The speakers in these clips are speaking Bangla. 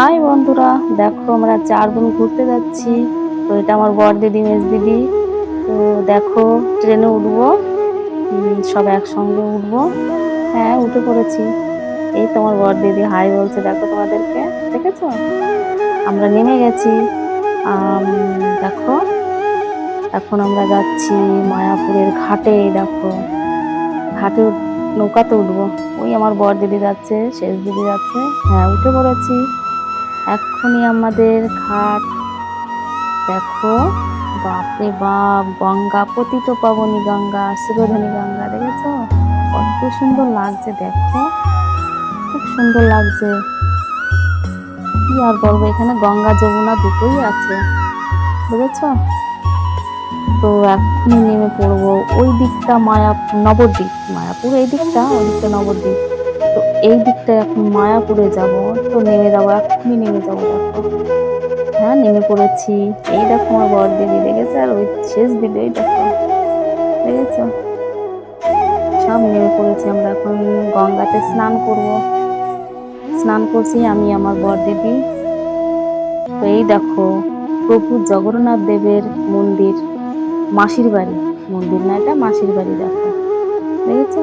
হাই বন্ধুরা, দেখো আমরা চার বোন ঘুরতে যাচ্ছি। তো এটা আমার বর দিদি মেজ দিদি তো দেখো, ট্রেনে উঠবো। সব একসঙ্গে উঠবো। হ্যাঁ উঠে পড়েছি। এই তোমার বর দিদি হাই বলছে, দেখো তোমাদেরকে। দেখেছ? আমরা নেমে গেছি। দেখো, এখন আমরা যাচ্ছি মায়াপুরের ঘাটে, দেখো। ঘাটে নৌকাতে উঠবো। ওই আমার বর দিদি যাচ্ছে শেষ দিদি যাচ্ছে। হ্যাঁ উঠে পড়েছি। এক্ষুনি আমাদের ঘাট। দেখো, বাপরে বাপ, গঙ্গা, পতিত পাবনী গঙ্গা সুরধনী গঙ্গা, দেখেছ? কত সুন্দর লাগছে, দেখো। খুব সুন্দর লাগছে। কি আর বলব, এখানে গঙ্গা যমুনা দুটোই আছে, বুঝেছ? তো এক্ষুনি নেমে পড়ব ওই দিকটা মায়া, নবদ্বীপ, মায়াপুর, এই দিকটা ওই দিকটা নবদ্বীপ। তো এই দিকটা এখন মায়াপুরে যাব, তো নেমে যাব, এক্ষুনি নেমে যাব দেখো। হ্যাঁ নেমে পড়েছি। এই দেখো আমার বর দিদি দেখেছে? আর ওই শেষ দিদি এই দেখো। দেখেছ? সব নেমে পড়েছি আমরা এখন। গঙ্গাতে স্নান করব। স্নান করছি আমি, আমার বর দিদি তো এই দেখো, প্রভু জগন্নাথ দেবের মন্দির, মাসির বাড়ি। মন্দির না এটা? মাসির বাড়ি দেখো। দেখেছ?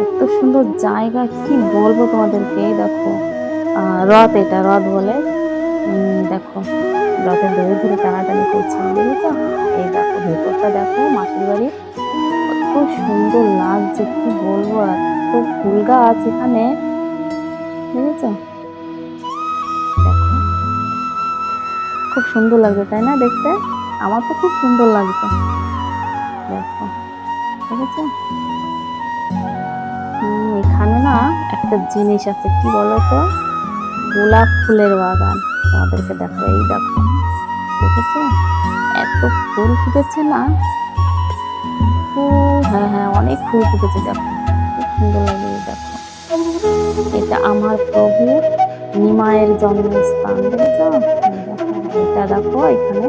এত সুন্দর জায়গা, কি বলব তোমাদেরকে? দেখো রথ এটা, রথ বলে। দেখো, রথের দড়ি ধরে টানাটানি করছে দেখেছ এই দেখো, ভেতরটা দেখো, মাসির বাড়ি। কত সুন্দর লাগছে, কি বলব, এত ফুল গাছ এখানে দেখেছ দেখো, খুব সুন্দর লাগছে, তাই না দেখতে? আমার তো খুব সুন্দর লাগছে। দেখো এখানে না একটা জিনিস আছে কি বলতো? গোলাপ ফুলের বাগান। তোমাদেরকে দেখো এই দেখো। দেখেছ? এত ফুল ফুটেছে না? হ্যাঁ হ্যাঁ অনেক ফুল ফুটেছে দেখো। খুব সুন্দর লাগে এই দেখো। এটা আমার প্রভু নিমায়ের জন্মস্থান দেখেছ? এই দেখো, এটা দেখো এখানে।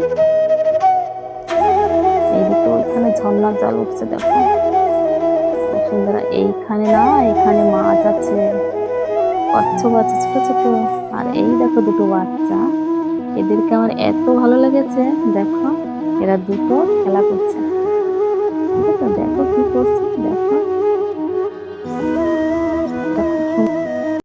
এইদিকে ওইখানে ঝর্ণার জল উঠছে দেখো। সুন্দর, এইখানে না এখানে মাছ আছে কচ্ছপ আছে ছোট ছোট। আর এই দেখো দুটো বাচ্চা। এদেরকে আমার এত ভালো লেগেছে, দেখো, এরা দুটো খেলা করছে। দেখো কি করছে।